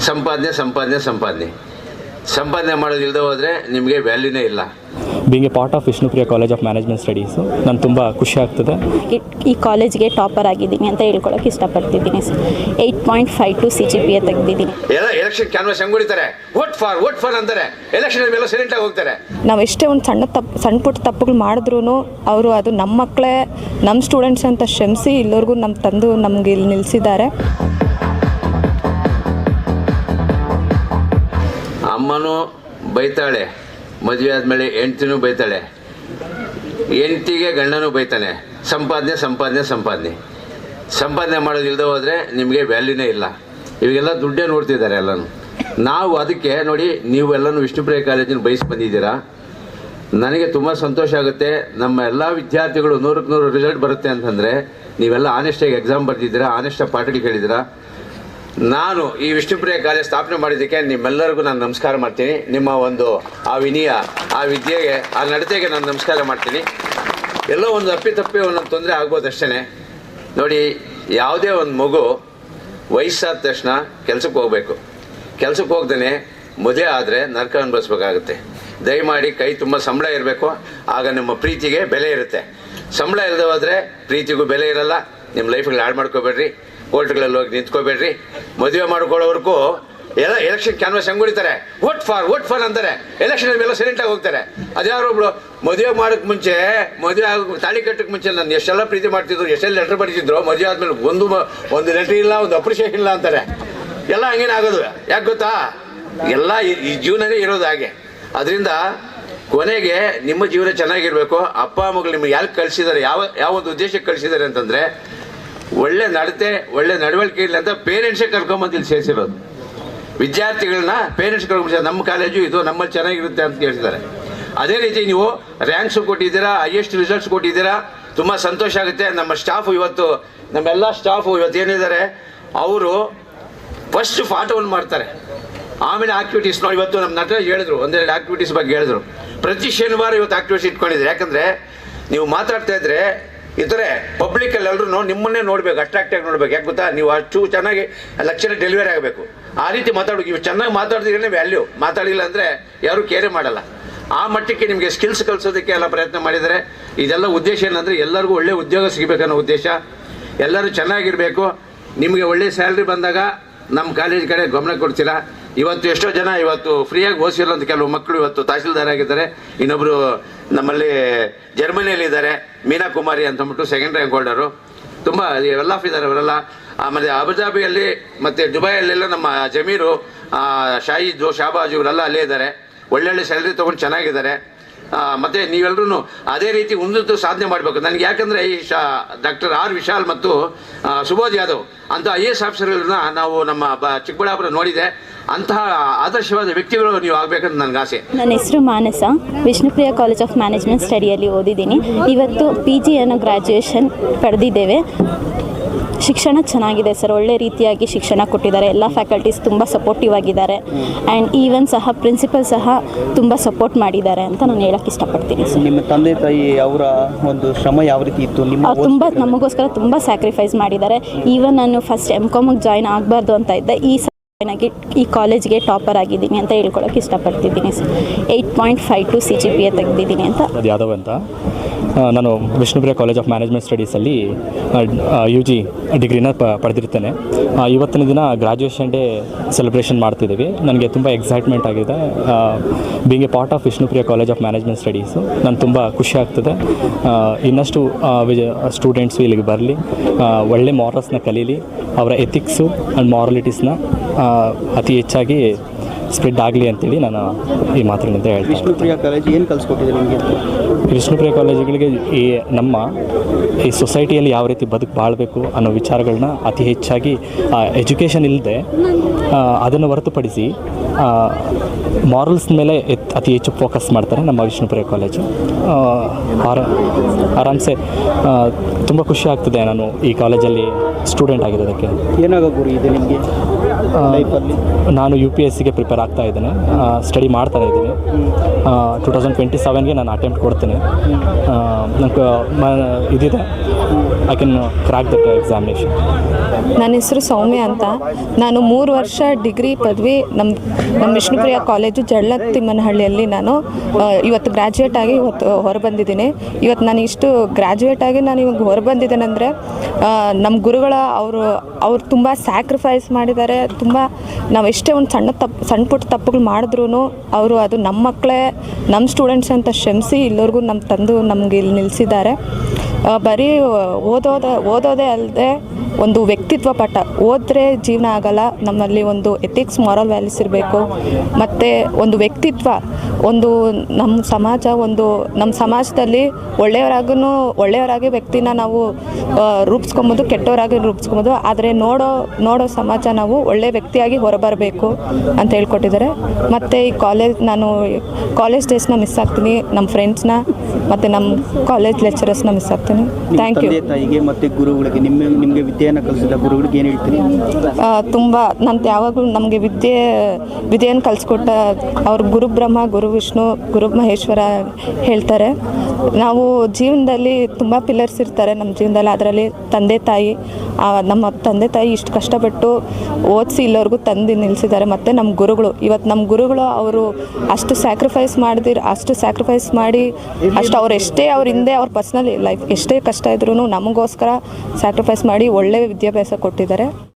ಸಂಪಾದನೆ ಸಂಪಾದನೆ ಸಂಪಾದನೆ ಸಂಪಾದನೆ ಮಾಡೋದಿಲ್ಲದೆ ಹೋದರೆ ನಿಮಗೆ ವ್ಯಾಲ್ಯೂನೇ ಇಲ್ಲ. Being a part of Vishnupriya college of management studies ನಾನು ತುಂಬ ಖುಷಿ ಆಗ್ತದೆ. ಈ- ಈ ಕಾಲೇಜ್ಗೆ ಟಾಪರ್ ಆಗಿದ್ದೀನಿ ಅಂತ ಹೇಳ್ಕೊಳಕ್ಕೆ ಇಷ್ಟಪಡ್ತಿದ್ದೀನಿ sir. Eight point five two C G P A ತೆಗ್ದಿದ್ದೀನಿ. ಎಲ್ಲ ಎಲೆಕ್ಷನ್ ಕ್ಯಾನ್ವಾಸ್ ಹೆಂಗ್ ಹೊಡಿತಾರೆ. ವೋಟ್ ಫಾರ್ ವೋಟ್ ಫಾರ್ ಅಂತಾರೆ. ಎಲೆಕ್ಷನ್ ಮೇಲೆ ಸೈಲೆಂಟ್ ಆಗಿ ಹೋಗ್ತಾರೆ. ನಾವು ಎಷ್ಟೇ ಒಂದು ಸಣ್ಣ ತಪ್ಪು ಸಣ್ಣ ಪುಟ್ಟ ತಪ್ಪುಗಳು ಮಾಡಿದ್ರು ಅವರು ಅದು ನಮ್ಮ ಮಕ್ಕಳೇ ನಮ್ಮ ಸ್ಟೂಡೆಂಟ್ಸ್ ಅಂತ ಶ್ರಮಿಸಿ ಇಲ್ಲಿವರೆಗೂ ನಮ್ಮ ತಂದು ನಮ್ಗೆ ಇಲ್ಲಿ ನಿಲ್ಲಿಸಿದ್ದಾರೆ ಅಮ್ಮನೂ ಬೈತಾಳೆ, ಮದುವೆ ಆದಮೇಲೆ ಹೆಂಡ್ತಿನೂ ಬೈತಾಳೆ, ಹೆಂಡ್ತಿಗೆ ಗಂಡನೂ ಬೈತಾನೆ, ಸಂಪಾದನೆ ಸಂಪಾದನೆ ಸಂಪಾದನೆ. ಸಂಪಾದನೆ ಮಾಡೋದಿಲ್ಲದೆ ಹೋದರೆ ನಿಮಗೆ ವ್ಯಾಲ್ಯೂನೇ ಇಲ್ಲ. ಇವಾಗೆಲ್ಲ ದುಡ್ಡೇ ನೋಡ್ತಿದ್ದಾರೆ ಎಲ್ಲನೂ. ನಾವು ಅದಕ್ಕೆ ನೋಡಿ, ನೀವೆಲ್ಲನೂ ವಿಷ್ಣುಪ್ರಿಯ ಕಾಲೇಜಿನ ಬಯಸಿ ಬಂದಿದ್ದೀರಾ? ನನಗೆ ತುಂಬ ಸಂತೋಷ ಆಗುತ್ತೆ. ನಮ್ಮ ಎಲ್ಲ ವಿದ್ಯಾರ್ಥಿಗಳು ನೂರಕ್ಕೆ ನೂರು ರಿಸಲ್ಟ್ ಬರುತ್ತೆ ಅಂತಂದರೆ, ನೀವೆಲ್ಲ ಆನೆಸ್ಟಾಗಿ ಎಕ್ಸಾಮ್ ಬರೆದಿದ್ದೀರಾ ಆನೆಸ್ಟಾಗಿ ಪಾಠಗಳು ಕೇಳಿದ್ದೀರಾ? ನಾನು ಈ ವಿಷ್ಣುಪ್ರಿಯ ಕಾಲೇಜ್ ಸ್ಥಾಪನೆ ಮಾಡಿದ್ದಕ್ಕೆ ನಿಮ್ಮೆಲ್ಲರಿಗೂ ನಾನು ನಮಸ್ಕಾರ ಮಾಡ್ತೀನಿ. ನಿಮ್ಮ ಒಂದು ಆ ವಿನಯ ಆ ವಿದ್ಯೆಗೆ, ಆ ನಡತೆಗೆ ನಾನು ನಮಸ್ಕಾರ ಮಾಡ್ತೀನಿ. ಎಲ್ಲೋ ಒಂದು ಅಪ್ಪಿತಪ್ಪಿ ಒಂದೊಂದು ತೊಂದರೆ ಆಗ್ಬೋದು ಅಷ್ಟೇ ನೋಡಿ, ಯಾವುದೇ ಒಂದು ಮಗು ವಯಸ್ಸಾದ ತಕ್ಷಣ ಕೆಲಸಕ್ಕೆ ಹೋಗಬೇಕು. ಕೆಲಸಕ್ಕೆ ಹೋಗ್ದೇ ಮದುವೆ ಆದರೆ ನರ್ಕ ಅನುಭವಿಸ್ಬೇಕಾಗುತ್ತೆ. ದಯಮಾಡಿ ಕೈ ತುಂಬ ಸಂಬಳ ಇರಬೇಕು. ಆಗ ನಿಮ್ಮ ಪ್ರೀತಿಗೆ ಬೆಲೆ ಇರುತ್ತೆ. ಸಂಬಳ ಇಲ್ಲದೆ ಹೋದರೆ ಪ್ರೀತಿಗೂ ಬೆಲೆ ಇರಲ್ಲ. ನಿಮ್ಮ ಲೈಫಲ್ಲಿ ಹಾಳು ಮಾಡ್ಕೋಬೇಡ್ರಿ. ಕೋರ್ಟ್ಗಳಲ್ಲಿ ಹೋಗಿ ನಿಂತ್ಕೋಬೇಡ್ರಿ. ಮದುವೆ ಮಾಡ್ಕೊಳ್ಳೋವರೆಗೂ ಎಲ್ಲ ಎಲೆಕ್ಷನ್ ಕ್ಯಾನ್ವಾಸ್ ಹೆಂಗ್ ಹೊಡಿತಾರೆ. ವೋಟ್ ಫಾರ್ ವೋಟ್ ಫಾರ್ ಅಂತಾರೆ. ಎಲೆಕ್ಷನ್ ಎಲ್ಲ ಸೈಲೆಂಟ್ ಆಗಿ ಹೋಗ್ತಾರೆ. ಅದ್ಯಾರೊಬ್ಳು ಮದುವೆ ಮಾಡೋಕೆ ಮುಂಚೆ, ಮದುವೆ ಆಗ, ತಾಳಿ ಕಟ್ಟಕ್ಕೆ ಮುಂಚೆ ನಾನು ಎಷ್ಟೆಲ್ಲ ಪ್ರೀತಿ ಮಾಡ್ತಿದ್ರು, ಎಷ್ಟೆಲ್ಲ ಲೆಟರ್ ಬರೀತಿದ್ರು, ಮದುವೆ ಆದ್ಮೇಲೆ ಒಂದು ಒಂದು ಲೆಟರ್ ಇಲ್ಲ, ಒಂದು ಅಪ್ರಿಷಿಯೇಷನ್ ಇಲ್ಲ ಅಂತಾರೆ. ಎಲ್ಲ ಹಂಗೇನೆ ಆಗೋದು. ಯಾಕೆ ಗೊತ್ತಾ? ಎಲ್ಲ ಈ- ಈ ಜೀವನನೇ ಇರೋದು ಹಾಗೆ. ಅದರಿಂದ ಕೊನೆಗೆ ನಿಮ್ಮ ಜೀವನ ಚೆನ್ನಾಗಿರ್ಬೇಕು. ಅಪ್ಪ, ಅಮ್ಮಗಳು ನಿಮ್ಗೆ ಯಾಕೆ ಕಳಿಸಿದ್ದಾರೆ ಯಾವ ಯಾವ ಒಂದು ಉದ್ದೇಶಕ್ಕೆ ಕಳಿಸಿದ್ದಾರೆ ಅಂತಂದ್ರೆ ಒಳ್ಳೆ ನಡತೆ, ಒಳ್ಳೆ ನಡವಳಿಕೆ ಇಲ್ಲ ಅಂತ ಪೇರೆಂಟ್ಸೇ ಕರ್ಕೊಂಬಂದು ಇಲ್ಲಿ ಸೇರಿಸಿರೋದು. ವಿದ್ಯಾರ್ಥಿಗಳನ್ನ ಪೇರೆಂಟ್ಸ್ ಕರ್ಕೊಂಡು ನಮ್ಮ ಕಾಲೇಜು ಇದು, ನಮ್ಮಲ್ಲಿ ಚೆನ್ನಾಗಿರುತ್ತೆ ಅಂತ ಕೇಳ್ತಿದ್ದಾರೆ ಅದೇ ರೀತಿ ನೀವು ರ್ಯಾಂಕ್ಸು ಕೊಟ್ಟಿದ್ದೀರಾ ಹೈಯೆಸ್ಟ್ ರಿಸಲ್ಟ್ಸ್ ಕೊಟ್ಟಿದ್ದೀರಾ, ತುಂಬ ಸಂತೋಷ ಆಗುತ್ತೆ. ನಮ್ಮ ಸ್ಟಾಫ್ ಇವತ್ತು, ನಮ್ಮೆಲ್ಲ ಸ್ಟಾಫು ಇವತ್ತು ಏನಿದ್ದಾರೆ, ಅವರು ಫಸ್ಟ್ ಪಾಠವನ್ನು ಮಾಡ್ತಾರೆ. ಆಮೇಲೆ ಆಕ್ಟಿವಿಟೀಸ್ ನೋಡಿ, ಇವತ್ತು ನಮ್ಮ ನಟ ಹೇಳಿದ್ರು, ಒಂದೆರಡು ಆಕ್ಟಿವಿಟೀಸ್ ಬಗ್ಗೆ ಹೇಳಿದ್ರು. ಪ್ರತಿ ಶನಿವಾರ ಇವತ್ತು ಆಕ್ಟಿವಿಟೀಸ್ ಇಟ್ಕೊಂಡಿದ್ದಾರೆ ಯಾಕಂದ್ರೆ, ನೀವು ಮಾತಾಡ್ತಾ ಇದ್ರೆ ಈ ಪಬ್ಲಿಕ್ ಅಲ್ಲಿ ಎಲ್ಲರೂ ನಿಮ್ಮನ್ನೇ ನೋಡ್ಬೇಕು ಅಟ್ರಾಕ್ಟ್ ಆಗಿ ನೋಡ್ಬೇಕು. ಯಾಕೆ ಗೊತ್ತಾ? ನೀವು ಅಷ್ಟು ಚೆನ್ನಾಗಿ ಲಕ್ಷಣ ಡೆಲಿವರಿ ಆಗಬೇಕು. ಆ ರೀತಿ ಮಾತಾಡೋಕೆ ಇವು ಚೆನ್ನಾಗಿ ಮಾತಾಡಿದ್ರೆ ವ್ಯಾಲ್ಯೂ ಮಾತಾಡಿಲ್ಲ ಅಂದರೆ ಯಾರು ಕೇರೆ ಮಾಡಲ್ಲ. ಆ ಮಟ್ಟಕ್ಕೆ ನಿಮಗೆ ಸ್ಕಿಲ್ಸ್ ಕಲಿಸೋದಕ್ಕೆ ಎಲ್ಲ ಪ್ರಯತ್ನ ಮಾಡಿದರೆ ಇದೆಲ್ಲ ಉದ್ದೇಶ ಏನಂದರೆ ಎಲ್ಲರಿಗೂ ಒಳ್ಳೆ ಉದ್ಯೋಗ ಸಿಗಬೇಕನ್ನೋ ಉದ್ದೇಶ. ಎಲ್ಲರೂ ಚೆನ್ನಾಗಿರಬೇಕು. ನಿಮಗೆ ಒಳ್ಳೆ ಸ್ಯಾಲ್ರಿ ಬಂದಾಗ ನಮ್ಮ ಕಾಲೇಜ್ ಕಡೆ ಗಮನ ಕೊಡ್ತೀರಾ? ಇವತ್ತು ಎಷ್ಟೋ ಜನ ಇವತ್ತು ಫ್ರೀಯಾಗಿ ಓದಿಸಿರೋಂಥ ಕೆಲವು ಮಕ್ಕಳು ಇವತ್ತು ತಹಸೀಲ್ದಾರ್ ಆಗಿದ್ದಾರೆ. ಇನ್ನೊಬ್ಬರು ನಮ್ಮಲ್ಲಿ ಜರ್ಮನಿಯಲ್ಲಿದ್ದಾರೆ ಮೀನಾ ಕುಮಾರಿ ಅಂತ ಅಂದ್ಬಿಟ್ಟು ಸೆಕೆಂಡ್ ರ್ಯಾಂಕ್ ಹೋಲ್ಡರು ತುಂಬ ಇವೆಲ್ಲ ಇದ್ದಾರೆ ಅವರೆಲ್ಲ. ಆಮೇಲೆ ಅಬುದಾಬಿಯಲ್ಲಿ ಮತ್ತು ದುಬೈಯಲ್ಲೆಲ್ಲ ನಮ್ಮ ಜಮೀರು ಆ, ಜೋ ಶಾಬಾಜ್ ಇವರೆಲ್ಲ ಅಲ್ಲೇ ಇದ್ದಾರೆ. ಒಳ್ಳೊಳ್ಳೆ ಸ್ಯಾಲ್ರಿ ತೊಗೊಂಡು ಚೆನ್ನಾಗಿದ್ದಾರೆ. ಮತ್ತೆ ನೀವೆಲ್ಲರೂ ಅದೇ ರೀತಿ ಉನ್ನತ ಸಾಧನೆ ಮಾಡಬೇಕು. ನನಗೆ ಯಾಕಂದರೆ ಈ ಶಾ, ಡಾಕ್ಟರ್ ಆರ್ ವಿಶಾಲ್ ಮತ್ತು ಸುಬೋಧ್ ಯಾದವ್ ಅಂತ ಐ ಎ ಎಸ್ ಆಫೀಸರ್ಗಳನ್ನ ನಾವು ನಮ್ಮ ಚಿಕ್ಕಬಳ್ಳಾಪುರ ನೋಡಿದೆ. ಅಂತಹ ಆದರ್ಶವಾದ ವ್ಯಕ್ತಿಗಳು ನೀವು ಆಗಬೇಕಂತ ನನಗೆ ಆಸೆ. ನನ್ನ ಹೆಸರು Manasa. Vishnupriya college of management ಸ್ಟಡಿಯಲ್ಲಿ ಓದಿದ್ದೀನಿ. ಇವತ್ತು ಪಿ ಜಿ ಅನ್ನೋ ಗ್ರ್ಯಾಜುಯೇಷನ್ ಪಡೆದಿದ್ದೇವೆ. ಶಿಕ್ಷಣ ಚೆನ್ನಾಗಿದೆ ಸರ್ ಒಳ್ಳೆ ರೀತಿಯಾಗಿ ಶಿಕ್ಷಣ ಕೊಟ್ಟಿದ್ದಾರೆ. ಎಲ್ಲ ಫ್ಯಾಕಲ್ಟೀಸ್ ತುಂಬ ಸಪೋರ್ಟಿವ್ ಆಗಿದ್ದಾರೆ. ಆ್ಯಂಡ್ ಈವನ್ ಸಹ ಪ್ರಿನ್ಸಿಪಲ್ ಸಹ ತುಂಬ ಸಪೋರ್ಟ್ ಮಾಡಿದ್ದಾರೆ ಅಂತ ನಾನು ಹೇಳಕ್ಕೆ ಇಷ್ಟಪಡ್ತೀನಿ ಸರ್. ನಿಮ್ಮ ತಂದೆ ತಾಯಿ ಅವರ ಒಂದು ಶ್ರಮ ಯಾವ ರೀತಿ ಇತ್ತು? ನಿಮ್ಮ ಅವ್ರು ತುಂಬ ನಮಗೋಸ್ಕರ ತುಂಬ ಸ್ಯಾಕ್ರಿಫೈಸ್ ಮಾಡಿದ್ದಾರೆ. ಈವನ್ ನಾನು ಫಸ್ಟ್ ಎಂ ಕಾಮಿಗೆ ಜಾಯ್ನ್ ಆಗಬಾರ್ದು ಅಂತ ಇದ್ದೆ ಈ ಆಗಿ ಈ ಕಾಲೇಜ್ಗೆ ಟಾಪರ್ ಆಗಿದ್ದೀನಿ ಅಂತ ಹೇಳ್ಕೊಳಕ್ಕೆ ಇಷ್ಟಪಡ್ತಿದ್ದೀನಿ sir. Eight point five two C G P A ತೆಗೆದಿದ್ದೀನಿ ಅಂತ. ಯಾದವ್ ಅಂತ? ನಾನು ವಿಷ್ಣುಪ್ರಿಯ ಕಾಲೇಜ್ ಆಫ್ ಮ್ಯಾನೇಜ್ಮೆಂಟ್ ಸ್ಟಡೀಸಲ್ಲಿ ಯು ಜಿ ಡಿಗ್ರಿನ ಪ, ಪಡೆದಿರ್ತೇನೆ. ಇವತ್ತನೇ ದಿನ ಗ್ರ್ಯಾಜುಯೇಷನ್ ಡೇ ಸೆಲೆಬ್ರೇಷನ್ ಮಾಡ್ತಿದ್ದೀವಿ. ನನಗೆ ತುಂಬ ಎಕ್ಸೈಟ್ಮೆಂಟ್ ಆಗಿದೆ. Being a part of Vishnupriya college of management studies ನಾನು ತುಂಬ ಖುಷಿ ಆಗ್ತದೆ. ಇನ್ನಷ್ಟು ಸ್ಟೂಡೆಂಟ್ಸು ಇಲ್ಲಿಗೆ ಬರಲಿ. ಒಳ್ಳೆ ಮಾರಲ್ಸ್ನ ಕಲೀಲಿ. ಅವರ ಎಥಿಕ್ಸು ಆ್ಯಂಡ್ ಮಾರಲಿಟೀಸ್ನ ಅತಿ ಹೆಚ್ಚಾಗಿ ಸ್ಪ್ರೆಡ್ ಆಗಲಿ ಅಂತೇಳಿ ನಾನು ಈ ಮಾತುಗಳಿಂದ ಹೇಳ್ತೀನಿ ವಿಷ್ಣುಪ್ರಿಯ ಕಾಲೇಜ್ ಏನು ಕಲಿಸ್ಕೊಟ್ಟಿದೆ ನಿಮಗೆ? ವಿಷ್ಣುಪ್ರಿಯ ಕಾಲೇಜುಗಳಿಗೆ ಈ ನಮ್ಮ ಈ ಸೊಸೈಟಿಯಲ್ಲಿ ಯಾವ ರೀತಿ ಬದುಕು ಬಾಳಬೇಕು ಅನ್ನೋ ವಿಚಾರಗಳನ್ನ ಅತಿ ಹೆಚ್ಚಾಗಿ ಎಜುಕೇಷನ್ ಇಲ್ಲದೆ ಅದನ್ನು ಹೊರತುಪಡಿಸಿ ಮಾರಲ್ಸ್ ಮೇಲೆ ಎತ್- ಅತಿ ಹೆಚ್ಚು ಫೋಕಸ್ ಮಾಡ್ತಾರೆ ನಮ್ಮ ವಿಷ್ಣುಪುರ ಕಾಲೇಜು. ಆರ ಆರಾಮ್ಸೆ ತುಂಬ ಖುಷಿ ಆಗ್ತದೆ ನಾನು ಈ ಕಾಲೇಜಲ್ಲಿ ಸ್ಟೂಡೆಂಟ್ ಆಗಿರೋದಕ್ಕೆ. ಏನಾಗೋ ಗುರಿ ಇದೆ ನಿಮಗೆ? ಲೈಫಲ್ಲಿ ನಾನು ಯು ಪಿ ಎಸ್ ಸಿಗೆ ಪ್ರಿಪೇರ್ ಆಗ್ತಾ ಇದ್ದೇನೆ. ಸ್ಟಡಿ ಮಾಡ್ತಾ ಇದ್ದೀನಿ. ಟೂ ತೌಸಂಡ್ ಟ್ವೆಂಟಿ ಸೆವೆನ್ಗೆ ನಾನು ಅಟೆಂಪ್ಟ್ ಕೊಡ್ತೀನಿ. ನನಗೆ ಇದಿದೆ. I can crack that examination ನನ್ನ ಹೆಸರು ಸೌಮ್ಯ ಅಂತ. ನಾನು ಮೂರು ವರ್ಷ ಡಿಗ್ರಿ ಪದವಿ ನಮ್ಮ ನಮ್ಮ ವಿಷ್ಣುಪ್ರಿಯ ಕಾಲೇಜು ಜಳ್ಳತ್ತಿಮ್ಮನಹಳ್ಳಿಯಲ್ಲಿ ನಾನು ಇವತ್ತು ಗ್ರ್ಯಾಜುಯೇಟ್ ಆಗಿ ಇವತ್ತು ಹೊರಬಂದಿದ್ದೀನಿ. ಇವತ್ತು ನಾನು ಇಷ್ಟು ಗ್ರ್ಯಾಜುಯೇಟ್ ಆಗಿ ನಾನು ಇವಾಗ ಹೊರಬಂದಿದ್ದೇನೆ ಅಂದರೆ ನಮ್ಮ ಗುರುಗಳ ಅವರು ಅವ್ರು ತುಂಬ ಸ್ಯಾಕ್ರಿಫೈಸ್ ಮಾಡಿದ್ದಾರೆ. ತುಂಬ ನಾವು ಎಷ್ಟೇ ಒಂದು ಸಣ್ಣ ತಪ್ಪು ಸಣ್ಣ ಪುಟ್ಟ ತಪ್ಪುಗಳು ಮಾಡಿದ್ರೂ ಅವರು ಅದು ನಮ್ಮ ಮಕ್ಕಳೇ, ನಮ್ಮ ಸ್ಟೂಡೆಂಟ್ಸ್ ಅಂತ ಕ್ಷಮಿಸಿ ಇಲ್ಲವರೆಗೂ ನಮ್ಮ ತಂದು ನಮಗೆ ಇಲ್ಲಿ ನಿಲ್ಲಿಸಿದ್ದಾರೆ. ಬರೀ ಓದೋದ, ಓದೋದೇ ಅಲ್ಲದೆ ಒಂದು ವ್ಯಕ್ತಿತ್ವ ಪಾಠ ಓದ್ರೆ ಜೀವನ ಆಗಲ್ಲ, ನಮ್ಮಲ್ಲಿ ಒಂದು ಎಥಿಕ್ಸ್ ಮಾರಲ್ ವ್ಯಾಲ್ಯೂಸ್ ಇರಬೇಕು. ಮತ್ತು ಒಂದು ವ್ಯಕ್ತಿತ್ವ, ಒಂದು ನಮ್ಮ ಸಮಾಜ, ಒಂದು ನಮ್ಮ ಸಮಾಜದಲ್ಲಿ ಒಳ್ಳೆಯವರಾಗೂ ಒಳ್ಳೆಯವರಾಗಿ ವ್ಯಕ್ತಿನ ನಾವು ರೂಪಿಸ್ಕೊಬೋದು, ಕೆಟ್ಟವರಾಗಿ ರೂಪಿಸ್ಕೊಬೋದು. ಆದರೆ ನೋಡೋ ನೋಡೋ ಸಮಾಜ ನಾವು ಒಳ್ಳೆ ವ್ಯಕ್ತಿಯಾಗಿ ಹೊರಬರಬೇಕು ಅಂತ ಹೇಳ್ಕೊಟ್ಟಿದ್ದಾರೆ. ಮತ್ತು ಈ ಕಾಲೇಜ್ ನಾನು ಕಾಲೇಜ್ ಡೇಸ್ನ ಮಿಸ್ ಆಗ್ತೀನಿ. ನಮ್ಮ ಫ್ರೆಂಡ್ಸ್ನ ಮತ್ತು ನಮ್ಮ ಕಾಲೇಜ್ ಲೆಕ್ಚರರ್ಸ್ನ ಮಿಸ್ ಆಗ್ತೀನಿ. ಥ್ಯಾಂಕ್ ಯು ತಂದೆ ತಾಯಿಗೆ ಮತ್ತೆ ಗುರುಗಳಿಗೆ ನಿಮ್ಮ ನಿಮಗೆ ವಿದ್ಯೆಯನ್ನು ಕಲಿಸಿದ ಗುರುಗಳಿಗೆ ಏನು ಹೇಳ್ತೀರಿ? ತುಂಬ ನಂತ ಯಾವಾಗಲೂ ನಮಗೆ ವಿದ್ಯೆ ವಿದ್ಯೆಯನ್ನು ಕಲಿಸ್ಕೊಟ್ಟ ಅವ್ರ ಗುರು ಬ್ರಹ್ಮ ಗುರು ವಿಷ್ಣು ಗುರು ಮಹೇಶ್ವರ ಹೇಳ್ತಾರೆ. ನಾವು ಜೀವನದಲ್ಲಿ ತುಂಬ ಪಿಲ್ಲರ್ಸ್ ಇರ್ತಾರೆ ನಮ್ಮ ಜೀವನದಲ್ಲಿ. ಅದರಲ್ಲಿ ತಂದೆ ತಾಯಿ ಆ, ನಮ್ಮ ತಂದೆ ತಾಯಿ ಇಷ್ಟು ಕಷ್ಟಪಟ್ಟು ಓದಿಸಿ ಇಲ್ಲವರೆಗೂ ತಂದು ನಿಲ್ಲಿಸಿದ್ದಾರೆ ಮತ್ತು ನಮ್ಮ ಗುರುಗಳು ಇವತ್ತು ನಮ್ಮ ಗುರುಗಳು ಅವರು ಅಷ್ಟು ಸ್ಯಾಕ್ರಿಫೈಸ್ ಮಾಡಿದಿರ ಅಷ್ಟು ಸ್ಯಾಕ್ರಿಫೈಸ್ ಮಾಡಿ ಅಷ್ಟು ಅವ್ರು ಎಷ್ಟೇ ಅವ್ರ ಹಿಂದೆ ಅವ್ರ ಪರ್ಸ್ನಲ್ ಲೈಫ್ ಎಷ್ಟೇ ಕಷ್ಟ ಇದ್ರೂ ನಮಗೋಸ್ಕರ ಸ್ಯಾಕ್ರಿಫೈಸ್ ಮಾಡಿ ಒಳ್ಳೆಯ ವಿದ್ಯಾಭ್ಯಾಸ ಕೊಟ್ಟಿದ್ದಾರೆ.